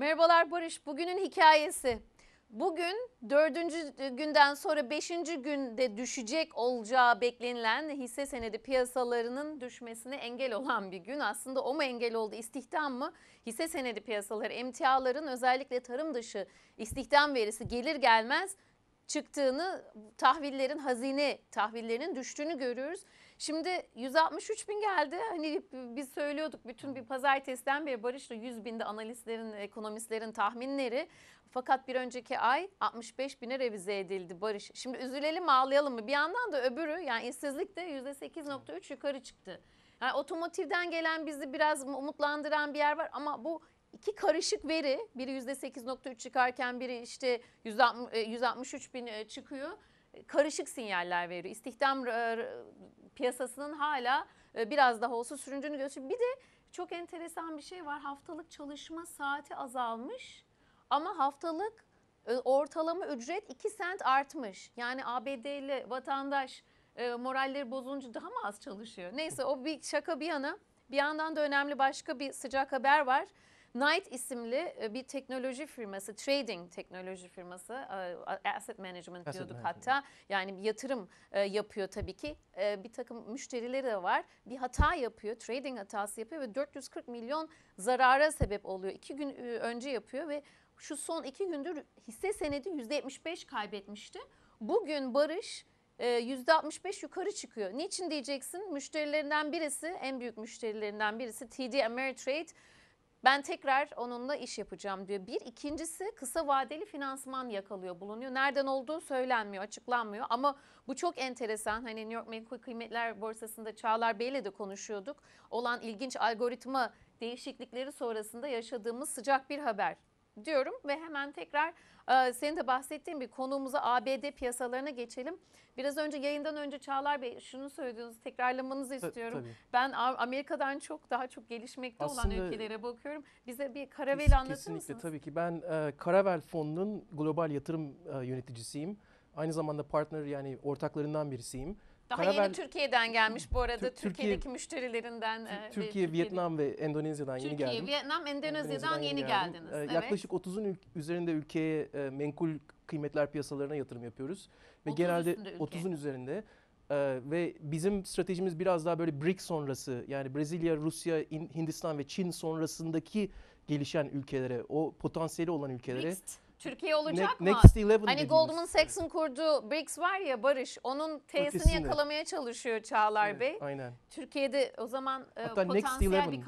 Merhabalar Barış. Bugünün hikayesi. Bugün dördüncü günden sonra beşinci günde düşecek olacağı beklenilen hisse senedi piyasalarının düşmesine engel olan bir gün. Aslında o mu engel oldu? İstihdam mı? Hisse senedi piyasaları emtiaların özellikle tarım dışı istihdam verisi gelir gelmez çıktığını tahvillerin hazine tahvillerinin düştüğünü görüyoruz. Şimdi 163 bin geldi. Hani biz söylüyorduk bütün bir pazartesiden beri Barış'la 100 binde analistlerin, ekonomistlerin tahminleri. Fakat bir önceki ay 65 bine revize edildi Barış. Şimdi üzülelim ağlayalım mı? Bir yandan da öbürü yani işsizlik de %8.3 yukarı çıktı. Yani otomotivden gelen bizi biraz umutlandıran bir yer var ama bu iki karışık veri biri %8.3 çıkarken biri işte 163 bin e, çıkıyor karışık sinyaller veriyor. İstihdam piyasasının hala e, biraz daha olsa sürüncünü gösteriyor. Bir de çok enteresan bir şey var. Haftalık çalışma saati azalmış ama haftalık e, ortalama ücret 2 sent artmış. Yani ABD'li vatandaş e, moralleri bozulunca daha mı az çalışıyor? Neyse o bir şaka bir yana. Bir yandan da önemli başka bir sıcak haber var. Knight isimli e, bir teknoloji firması, trading teknoloji firması, e, asset management asset diyorduk management. hatta. Yani yatırım e, yapıyor tabii ki. Bir takım müşterileri de var. Bir hata yapıyor, trading hatası yapıyor ve 440 milyon zarara sebep oluyor. İki gün önce yapıyor ve şu son iki gündür hisse senedi %75 kaybetmişti. Bugün Barış %65 yukarı çıkıyor. Niçin diyeceksin? Müşterilerinden birisi, en büyük müşterilerinden birisi TD Ameritrade ben tekrar onunla iş yapacağım diyor. Bir ikincisi kısa vadeli finansman yakalıyor bulunuyor. Nereden olduğu söylenmiyor, açıklanmıyor ama bu çok enteresan. Hani New York Menkul Kıymetler Borsası'nda Çağlar Bey'le de konuşuyorduk. Olan ilginç algoritma değişiklikleri sonrasında yaşadığımız sıcak bir haber diyorum ve hemen tekrar e, senin de bahsettiğin bir konuğumuza ABD piyasalarına geçelim. Biraz önce yayından önce Çağlar Bey şunu söylediğinizi tekrarlamanızı istiyorum. Tabii. Ben Amerika'dan çok daha çok gelişmekte Aslında, olan ülkelere bakıyorum. Bize bir Karavel anlatır kesinlikle, mısınız? Kesinlikle tabii ki. Ben e, Karavel Fonu'nun global yatırım e, yöneticisiyim. Aynı zamanda partner yani ortaklarından birisiyim. Daha Karavel, yeni Türkiye'den gelmiş bu arada. Türkiye, Türkiye'deki müşterilerinden. Türkiye, Türkiye Vietnam ve Endonezya'dan Türkiye, yeni geldim. Türkiye, Vietnam, Endonezya'dan, yeni, yeni geldiniz. Ee, evet. Yaklaşık 30'un ül- üzerinde ülkeye e, menkul kıymetler piyasalarına yatırım yapıyoruz. Ve genelde 30'un üzerinde. Ee, ve bizim stratejimiz biraz daha böyle BRICS sonrası yani Brezilya, Rusya, Hindistan ve Çin sonrasındaki gelişen ülkelere, o potansiyeli olan ülkelere BRICS. Türkiye olacak ne, mı? Next 11 Hani Goldman Sachs'ın kurduğu BRICS var ya Barış, onun T'sini yakalamaya çalışıyor Çağlar evet, Bey. Aynen. Türkiye'de o zaman e, hatta potansiyel bir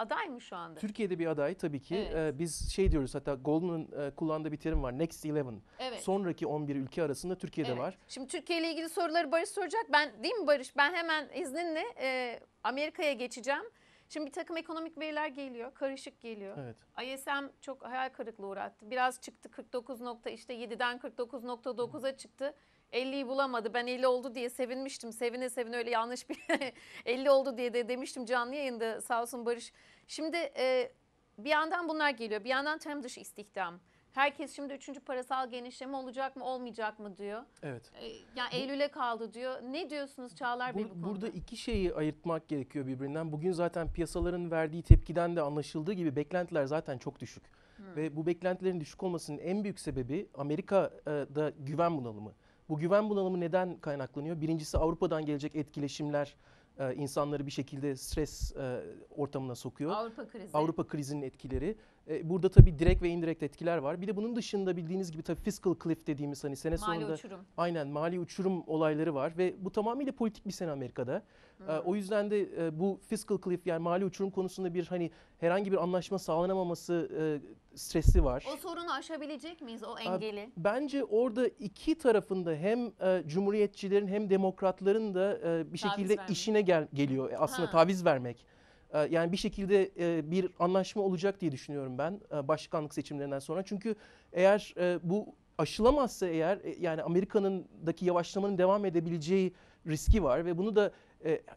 aday mı şu anda? Türkiye'de bir aday tabii ki. Evet. Ee, biz şey diyoruz hatta Goldman'ın e, kullandığı bir terim var. Next 11. Evet. Sonraki 11 ülke arasında Türkiye'de evet. var. Şimdi Türkiye ile ilgili soruları Barış soracak. Ben değil mi Barış? Ben hemen izninle e, Amerika'ya geçeceğim. Şimdi bir takım ekonomik veriler geliyor, karışık geliyor. Evet. ISM çok hayal kırıklığı uğrattı. Biraz çıktı 49 nokta işte 7'den 49.9'a çıktı. 50'yi bulamadı. Ben 50 oldu diye sevinmiştim. Sevine sevine öyle yanlış bir 50 oldu diye de demiştim canlı yayında sağ olsun Barış. Şimdi e, bir yandan bunlar geliyor. Bir yandan tarım dışı istihdam. Herkes şimdi üçüncü parasal genişleme olacak mı olmayacak mı diyor. Evet. Ee, yani Eylül'e kaldı diyor. Ne diyorsunuz Çağlar Bey bu konuda? Burada iki şeyi ayırtmak gerekiyor birbirinden. Bugün zaten piyasaların verdiği tepkiden de anlaşıldığı gibi beklentiler zaten çok düşük. Hmm. Ve bu beklentilerin düşük olmasının en büyük sebebi Amerika'da güven bunalımı. Bu güven bunalımı neden kaynaklanıyor? Birincisi Avrupa'dan gelecek etkileşimler e, insanları bir şekilde stres e, ortamına sokuyor. Avrupa krizi. Avrupa krizinin etkileri. E, burada tabii direkt ve indirekt etkiler var. Bir de bunun dışında bildiğiniz gibi tabii fiscal cliff dediğimiz hani sene mali sonunda uçurum. aynen mali uçurum olayları var ve bu tamamıyla politik bir sene Amerika'da. Hmm. E, o yüzden de e, bu fiscal cliff yani mali uçurum konusunda bir hani herhangi bir anlaşma sağlanamaması e, stresi var. O sorunu aşabilecek miyiz o engeli? E, bence orada iki tarafında hem e, cumhuriyetçilerin hem demokratların da e, bir şekilde taviz işine gel geliyor. Aslında ha. taviz vermek. Ee, yani bir şekilde e, bir anlaşma olacak diye düşünüyorum ben e, başkanlık seçimlerinden sonra. Çünkü eğer e, bu aşılamazsa eğer yani Amerika'nındaki yavaşlamanın devam edebileceği riski var ve bunu da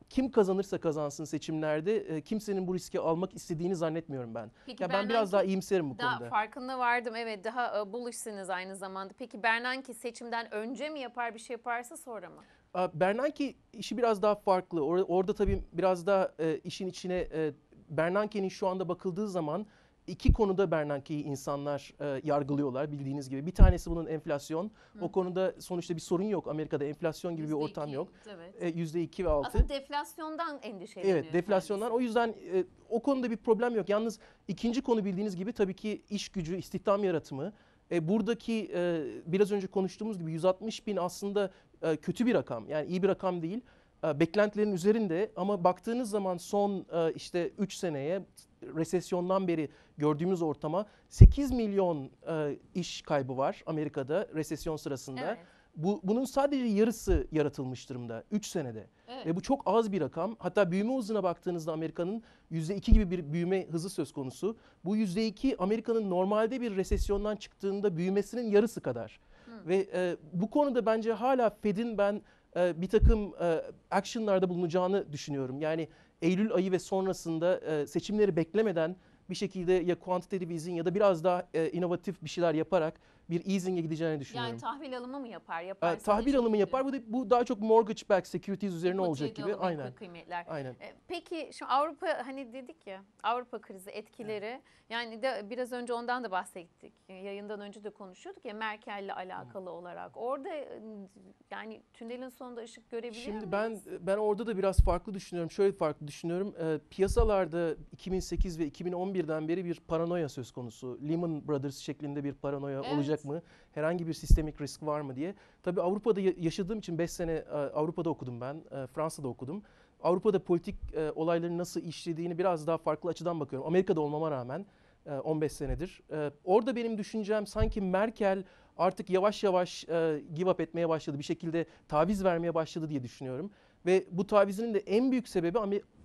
kim kazanırsa kazansın seçimlerde kimsenin bu riski almak istediğini zannetmiyorum ben. Peki, ya ben biraz daha iyimserim bu daha konuda. Farkında vardım evet daha buluşsunuz aynı zamanda. Peki Bernanke seçimden önce mi yapar bir şey yaparsa sonra mı? Bernanke işi biraz daha farklı. Or- orada tabii biraz daha e, işin içine e, Bernanke'nin şu anda bakıldığı zaman iki konuda Bernanke'yi insanlar e, yargılıyorlar bildiğiniz gibi. Bir tanesi bunun enflasyon. O konuda sonuçta bir sorun yok. Amerika'da enflasyon gibi bir ortam %2, yok. Evet. E, Yüzde iki ve altı. Aslında deflasyondan endişeleniyor. Evet deflasyondan. O yüzden e, o konuda bir problem yok. Yalnız ikinci konu bildiğiniz gibi tabii ki iş gücü, istihdam yaratımı. E, buradaki e, biraz önce konuştuğumuz gibi 160 bin aslında e, kötü bir rakam. Yani iyi bir rakam değil. E, beklentilerin üzerinde ama baktığınız zaman son e, işte 3 seneye resesyondan beri gördüğümüz ortama 8 milyon e, iş kaybı var Amerika'da resesyon sırasında. Evet. Bu, bunun sadece yarısı yaratılmış durumda 3 senede. Evet. Ve bu çok az bir rakam. Hatta büyüme hızına baktığınızda Amerika'nın %2 gibi bir büyüme hızı söz konusu. Bu %2 Amerika'nın normalde bir resesyondan çıktığında büyümesinin yarısı kadar. Ve e, bu konuda bence hala Fed'in ben e, bir takım e, action'larda bulunacağını düşünüyorum. Yani Eylül ayı ve sonrasında e, seçimleri beklemeden bir şekilde ya quantitative easing ya da biraz daha e, inovatif bir şeyler yaparak bir easing'e gideceğini düşünüyorum. Yani tahvil alımı mı yapar? E, Yaparsa tahvil alımı şekilde? yapar. Bu, da, bu daha çok mortgage backed securities üzerine olacak Hipoteki gibi. Aynen. Kıymetler. Aynen. E, Peki şimdi Avrupa hani dedik ya Avrupa krizi etkileri yani de biraz önce ondan da bahsettik. Yayından önce de konuşuyorduk ya Merkel'le alakalı olarak. Orada e, yani tünelin sonunda ışık görebiliyor Şimdi ben muyuz? ben orada da biraz farklı düşünüyorum. Şöyle farklı düşünüyorum. Ee, piyasalarda 2008 ve 2011'den beri bir paranoya söz konusu. Lehman Brothers şeklinde bir paranoya Evet. olacak mı? Herhangi bir sistemik risk var mı diye. Tabii Avrupa'da ya- yaşadığım için 5 sene e, Avrupa'da okudum ben. e, Fransa'da okudum. Avrupa'da politik e, olayların nasıl işlediğini biraz daha farklı açıdan bakıyorum. Amerika'da olmama rağmen e, 15 senedir. Orada benim düşüncem sanki Merkel artık yavaş yavaş give up etmeye başladı. Bir şekilde taviz vermeye başladı diye düşünüyorum. Ve bu tavizinin de en büyük sebebi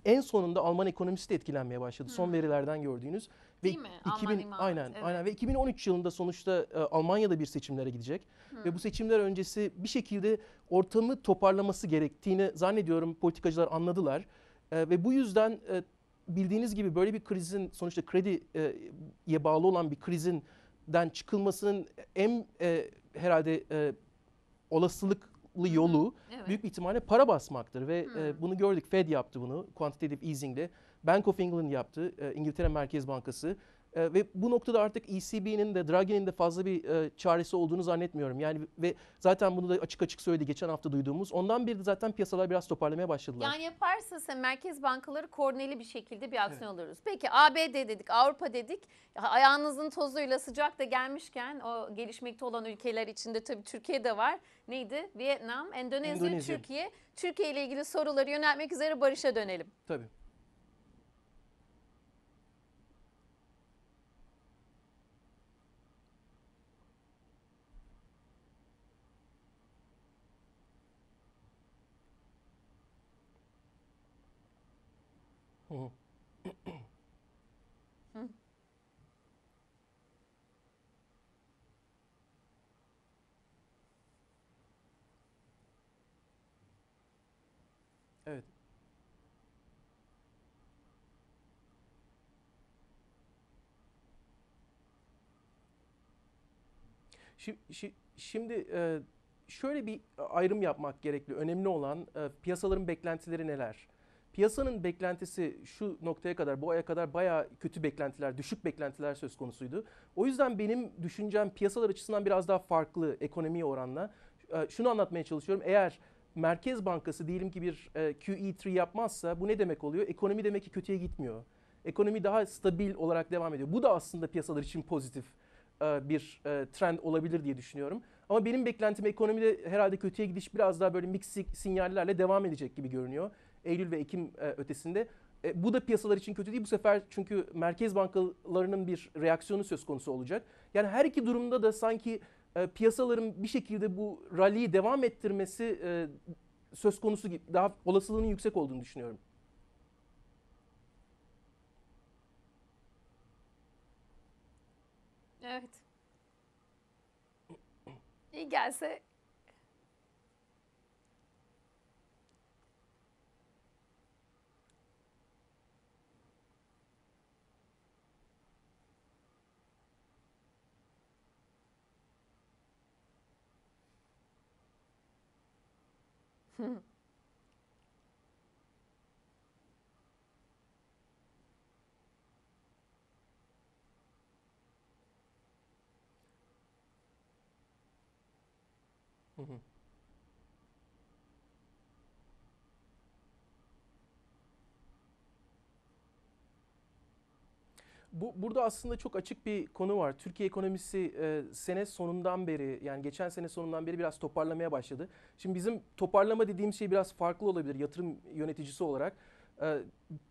en sonunda Alman ekonomisi de etkilenmeye başladı. Son verilerden gördüğünüz. Değil mi? Alman imalat, aynen evet. aynen ve 2013 yılında sonuçta e, Almanya'da bir seçimlere gidecek ve bu seçimler öncesi bir şekilde ortamı toparlaması gerektiğini zannediyorum politikacılar anladılar. E, ve bu yüzden e, bildiğiniz gibi böyle bir krizin sonuçta krediye bağlı olan bir krizinden çıkılmasının en e, herhalde e, olasılıklı yolu Evet. büyük bir ihtimalle para basmaktır ve Hmm. e, bunu gördük. Fed yaptı bunu quantitative easing'le. Bank of England yaptı, e, İngiltere Merkez Bankası. E, ve bu noktada artık ECB'nin de Draghi'nin de fazla bir e, çaresi olduğunu zannetmiyorum. Yani ve zaten bunu da açık açık söyledi geçen hafta duyduğumuz. Ondan beri de zaten piyasalar biraz toparlamaya başladılar. Yani yaparsa sen merkez bankaları koordineli bir şekilde bir aksiyon alırız. Peki ABD dedik, Avrupa dedik. Ayağınızın tozuyla sıcak da gelmişken o gelişmekte olan ülkeler içinde tabii Türkiye de var. Neydi? Vietnam, Endonezya, Endonezya. Türkiye. Türkiye ile ilgili soruları yöneltmek üzere Barış'a dönelim. Tabii. Hı hı. Evet. Şi- şi- Şimdi e, şöyle bir ayrım yapmak gerekli. Önemli olan e, piyasaların beklentileri neler? Piyasanın beklentisi şu noktaya kadar, bu aya kadar bayağı kötü beklentiler, düşük beklentiler söz konusuydu. O yüzden benim düşüncem piyasalar açısından biraz daha farklı ekonomiye oranla. E, Şunu anlatmaya çalışıyorum. Eğer Merkez Bankası diyelim ki bir e, QE3 yapmazsa bu ne demek oluyor? Ekonomi demek ki kötüye gitmiyor. Ekonomi daha stabil olarak devam ediyor. Bu da aslında piyasalar için pozitif bir e, trend olabilir diye düşünüyorum. Ama benim beklentim ekonomide herhalde kötüye gidiş biraz daha böyle mixed sinyallerle devam edecek gibi görünüyor. Eylül ve Ekim e, ötesinde. E, bu da piyasalar için kötü değil bu sefer çünkü merkez bankalarının bir reaksiyonu söz konusu olacak. Yani her iki durumda da sanki e, piyasaların bir şekilde bu rally'yi devam ettirmesi e, söz konusu gibi daha olasılığının yüksek olduğunu düşünüyorum. Evet. İyi gelse Hmm. Bu, burada aslında çok açık bir konu var. Türkiye ekonomisi e, sene sonundan beri yani geçen sene sonundan beri biraz toparlamaya başladı. Şimdi bizim toparlama dediğim şey biraz farklı olabilir yatırım yöneticisi olarak. E,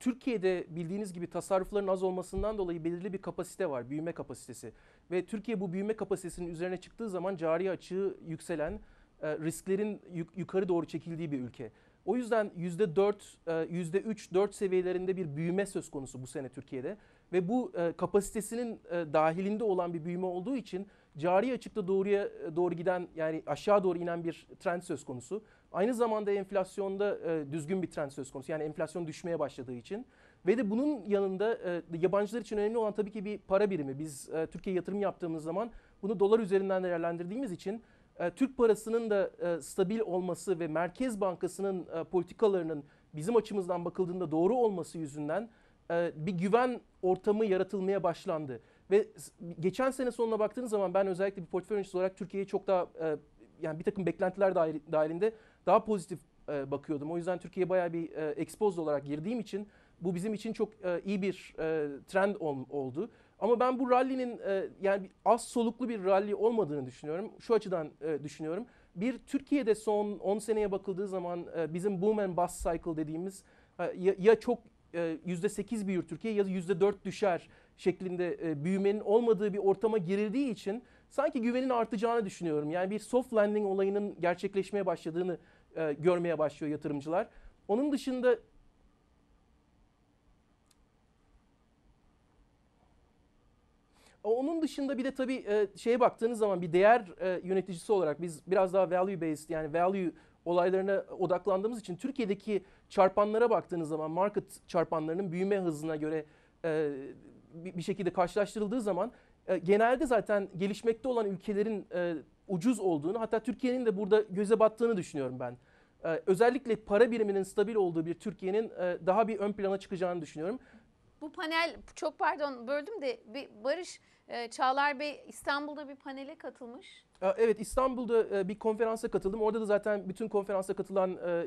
Türkiye'de bildiğiniz gibi tasarrufların az olmasından dolayı belirli bir kapasite var, büyüme kapasitesi. Ve Türkiye bu büyüme kapasitesinin üzerine çıktığı zaman cari açığı yükselen, risklerin yuk- yukarı doğru çekildiği bir ülke. O yüzden %4, e, %3-4 seviyelerinde bir büyüme söz konusu bu sene Türkiye'de. Ve bu e, kapasitesinin e, dahilinde olan bir büyüme olduğu için cari açıkta doğruya e, doğru giden yani aşağı doğru inen bir trend söz konusu. Aynı zamanda enflasyonda e, düzgün bir trend söz konusu. Yani enflasyon düşmeye başladığı için. Ve de bunun yanında e, yabancılar için önemli olan tabii ki bir para birimi. Biz e, Türkiye'ye yatırım yaptığımız zaman bunu dolar üzerinden değerlendirdiğimiz için e, Türk parasının da e, stabil olması ve Merkez Bankası'nın e, politikalarının bizim açımızdan bakıldığında doğru olması yüzünden e, bir güven ortamı yaratılmaya başlandı. Ve geçen sene sonuna baktığınız zaman ben özellikle bir portföy yöneticisi olarak Türkiye'ye çok daha e, yani bir takım beklentiler dahil- dahilinde daha pozitif e, bakıyordum. O yüzden Türkiye'ye bayağı bir e, exposed olarak girdiğim için bu bizim için çok e, iyi bir e, trend ol- oldu. Ama ben bu rally'nin e, yani az soluklu bir rally olmadığını düşünüyorum. Şu açıdan e, düşünüyorum. Bir Türkiye'de son 10 seneye bakıldığı zaman e, bizim boom and bust cycle dediğimiz e, ya, ya çok e, %8 büyür Türkiye ya da %4 düşer şeklinde e, büyümenin olmadığı bir ortama girildiği için sanki güvenin artacağını düşünüyorum. Yani bir soft landing olayının gerçekleşmeye başladığını e, görmeye başlıyor yatırımcılar. Onun dışında Onun dışında bir de tabii e, şeye baktığınız zaman bir değer e, yöneticisi olarak biz biraz daha value based yani value olaylarına odaklandığımız için Türkiye'deki çarpanlara baktığınız zaman market çarpanlarının büyüme hızına göre e, bir bir şekilde karşılaştırıldığı zaman e, genelde zaten gelişmekte olan ülkelerin e, ucuz olduğunu hatta Türkiye'nin de burada göze battığını düşünüyorum ben. E, özellikle para biriminin stabil olduğu bir Türkiye'nin e, daha bir ön plana çıkacağını düşünüyorum. Bu panel çok pardon böldüm de bir Barış e, Çağlar Bey İstanbul'da bir panele katılmış. Ee, Evet İstanbul'da e, bir konferansa katıldım. Orada da zaten bütün konferansa katılan e,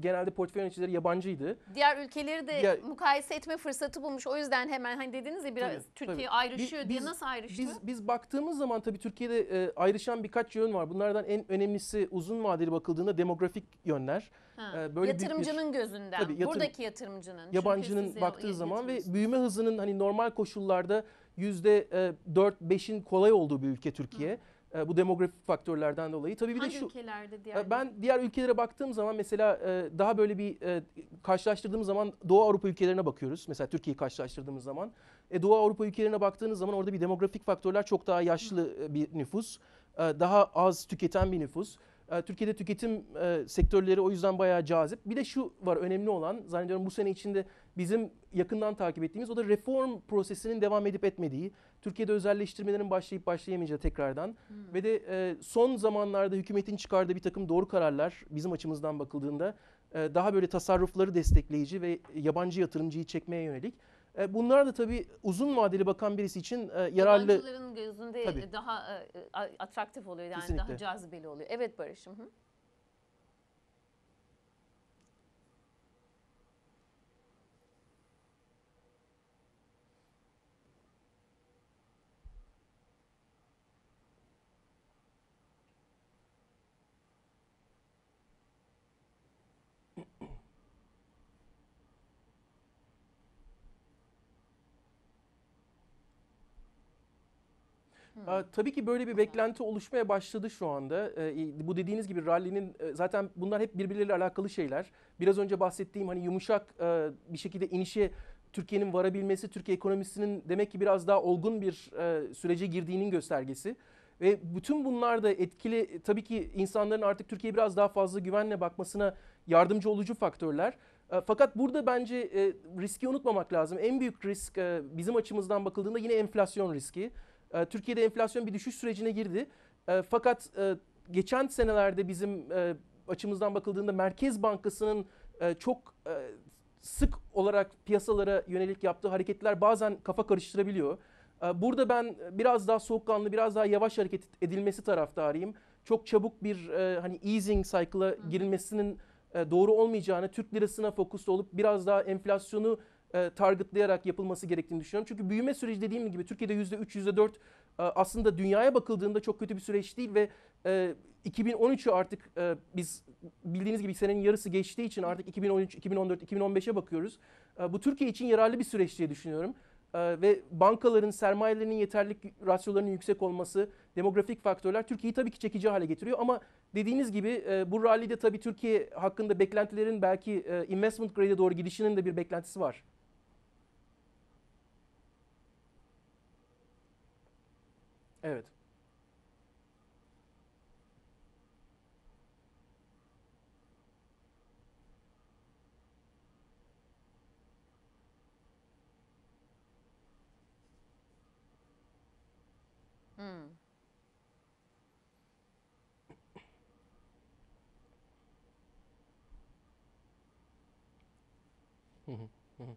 genelde portföy yöneticileri yabancıydı. Diğer ülkeleri de Diğer- mukayese etme fırsatı bulmuş. O yüzden hemen hani dediniz ya biraz Tabii, Türkiye tabii. ayrışıyor Bi- diye biz- nasıl ayrıştı? Biz biz baktığımız zaman tabii Türkiye'de e, ayrışan birkaç yön var. Bunlardan en önemlisi uzun vadeli bakıldığında demografik yönler. Ha, e, böyle büyük bir- yatırımcının gözünden, Tabii, yatırım- buradaki yatırımcının. Yabancının baktığı zaman ve büyüme hızının hani normal koşullarda 4-5'in kolay olduğu bir ülke Türkiye. E, Bu demografik faktörlerden dolayı. Tabii bir Hangi de şu ülkelerde diğer? E, Ben diğer ülkelere baktığım zaman mesela e, daha böyle bir e, karşılaştırdığımız zaman Doğu Avrupa ülkelerine bakıyoruz. Mesela Türkiye'yi karşılaştırdığımız zaman. E, Doğu Avrupa ülkelerine baktığınız zaman orada bir demografik faktörler çok daha yaşlı e, bir nüfus. E, Daha az tüketen bir nüfus. E, Türkiye'de tüketim e, sektörleri o yüzden bayağı cazip. Bir de şu var önemli olan zannediyorum bu sene içinde bizim yakından takip ettiğimiz o da reform prosesinin devam edip etmediği. Türkiye'de özelleştirmelerin başlayıp başlayamayacağı tekrardan. Hmm. Ve de e, son zamanlarda hükümetin çıkardığı bir takım doğru kararlar bizim açımızdan bakıldığında daha böyle tasarrufları destekleyici ve yabancı yatırımcıyı çekmeye yönelik. E, bunlar da tabii uzun vadeli bakan birisi için e, yararlı. Yabancıların gözünde Tabii. daha e, atraktif oluyor yani daha Kesinlikle. cazibeli oluyor. Evet Barış'ım. Hı? E, tabii ki böyle bir beklenti oluşmaya başladı şu anda. E, bu dediğiniz gibi rally'nin e, zaten bunlar hep birbirleriyle alakalı şeyler. Biraz önce bahsettiğim hani yumuşak e, bir şekilde inişe Türkiye'nin varabilmesi, Türkiye ekonomisinin demek ki biraz daha olgun bir e, sürece girdiğinin göstergesi. Ve bütün bunlar da etkili tabii ki insanların artık Türkiye'ye biraz daha fazla güvenle bakmasına yardımcı olucu faktörler. Fakat burada bence riski unutmamak lazım. En büyük risk bizim açımızdan bakıldığında yine enflasyon riski. E, Türkiye'de enflasyon bir düşüş sürecine girdi. E, Fakat e, geçen senelerde bizim e, açımızdan bakıldığında Merkez Bankası'nın e, çok e, sık olarak piyasalara yönelik yaptığı hareketler bazen kafa karıştırabiliyor. Burada ben biraz daha soğukkanlı, biraz daha yavaş hareket edilmesi taraftarıyım. çok çabuk bir hani easing cycle'a girilmesinin doğru olmayacağını, Türk lirasına fokuslu olup biraz daha enflasyonu e, targetlayarak yapılması gerektiğini düşünüyorum. Çünkü büyüme süreci dediğim gibi Türkiye'de %3, %4 e, aslında dünyaya bakıldığında çok kötü bir süreç değil ve e, 2013'ü artık e, biz bildiğiniz gibi senenin yarısı geçtiği için artık 2013, 2014, 2015'e bakıyoruz. E, bu Türkiye için yararlı bir süreç diye düşünüyorum. E, ve bankaların sermayelerinin yeterlilik rasyolarının yüksek olması, demografik faktörler Türkiye'yi tabii ki çekici hale getiriyor. Ama dediğiniz gibi e, bu rallide tabii Türkiye hakkında beklentilerin belki e, investment grade'e doğru gidişinin de bir beklentisi var. Evet. Hmm. Hı hı, hı hı.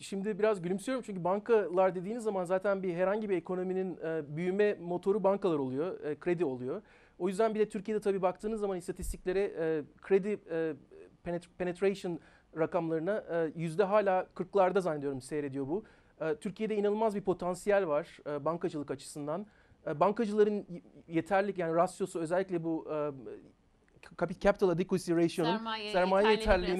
Şimdi biraz gülümsüyorum çünkü bankalar dediğiniz zaman zaten bir herhangi bir ekonominin e, büyüme motoru bankalar oluyor, e, kredi oluyor. O yüzden bir de Türkiye'de tabii baktığınız zaman istatistiklere e, kredi penet- penetration rakamlarına yüzde hala 40'larda zannediyorum seyrediyor bu. Türkiye'de inanılmaz bir potansiyel var bankacılık açısından. Bankacıların yeterlik yani rasyosu özellikle bu capi- capital adequacy ratio'nun Sermaye, sermaye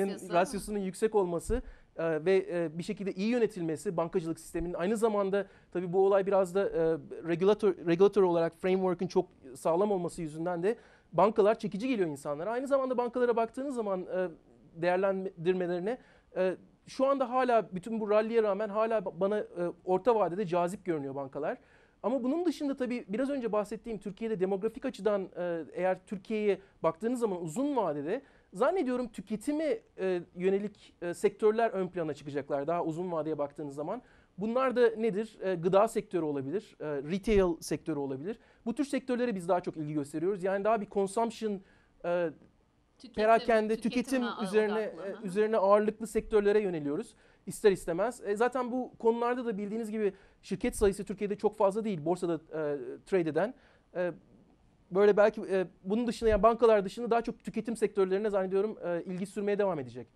rasyosu. rasyosunun yüksek olması ve e, bir şekilde iyi yönetilmesi bankacılık sisteminin aynı zamanda tabii bu olay biraz da e, regulator regulator olarak framework'ın çok sağlam olması yüzünden de bankalar çekici geliyor insanlara. Aynı zamanda bankalara baktığınız zaman e, değerlendirmelerine e, şu anda hala bütün bu ralliye rağmen hala bana e, orta vadede cazip görünüyor bankalar. Ama bunun dışında tabii biraz önce bahsettiğim Türkiye'de demografik açıdan e, eğer Türkiye'ye baktığınız zaman uzun vadede zannediyorum tüketime e, yönelik e, sektörler ön plana çıkacaklar daha uzun vadeye baktığınız zaman. Bunlar da nedir? E, gıda sektörü olabilir, e, retail sektörü olabilir. Bu tür sektörlere biz daha çok ilgi gösteriyoruz. Yani daha bir consumption, e, Tüketim, perakende, tüketim üzerine odaklı. e, üzerine ağırlıklı sektörlere yöneliyoruz ister istemez. E, zaten bu konularda da bildiğiniz gibi şirket sayısı Türkiye'de çok fazla değil borsada e, trade eden. E, böyle belki e, bunun dışında yani bankalar dışında daha çok tüketim sektörlerine zannediyorum e, ilgi sürmeye devam edecek.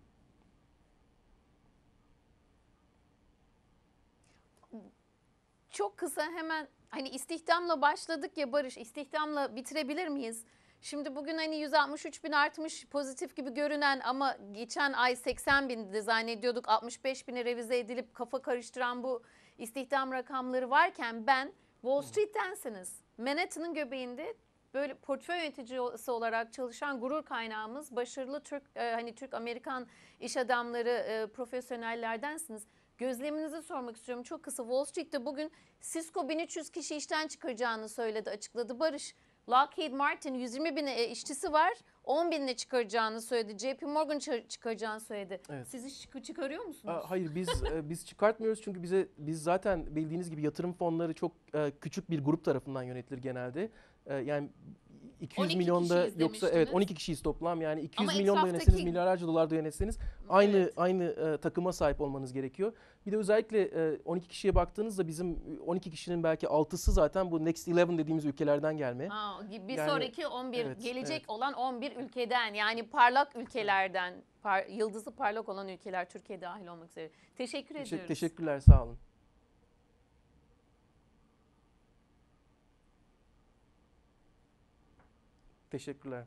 Çok kısa hemen hani istihdamla başladık ya Barış istihdamla bitirebilir miyiz? Şimdi bugün hani 163 bin artmış pozitif gibi görünen ama geçen ay 80 bindi zannediyorduk 65 bine revize edilip kafa karıştıran bu istihdam rakamları varken ben Wall Street'tensiniz. Manhattan'ın göbeğinde böyle portföy yöneticisi olarak çalışan gurur kaynağımız başarılı Türk e, hani Türk Amerikan iş adamları e, profesyonellerdensiniz. Gözleminizi sormak istiyorum. Çok kısa Wall Street'te bugün Cisco 1300 kişi işten çıkaracağını söyledi, açıkladı. Barış, Lockheed Martin 120 bin e, işçisi var, 10 binine çıkaracağını söyledi. JP Morgan çı- çıkaracağını söyledi. Evet. Siz çık- çıkarıyor musunuz? Aa, Hayır biz e, biz çıkartmıyoruz çünkü bize biz zaten bildiğiniz gibi yatırım fonları çok e, küçük bir grup tarafından yönetilir genelde. E, yani 200 12 milyonda yoksa evet demiştiniz. 12 kişiyiz toplam yani 200 Ama milyon da etraftaki- yönetseniz milyarlarca dolar da yönetseniz aynı Evet. aynı e, takıma sahip olmanız gerekiyor. Bir de özellikle e, 12 kişiye baktığınızda bizim 12 kişinin belki 6'sı zaten bu Next 11 dediğimiz ülkelerden gelme. Ha, bir Yani, sonraki 11 evet, gelecek evet. olan 11 ülkeden yani parlak ülkelerden par- yıldızı parlak olan ülkeler Türkiye dahil olmak üzere. Teşekkür Teşekkür- ediyoruz. teşekkürler sağ olun. Teşekkürler.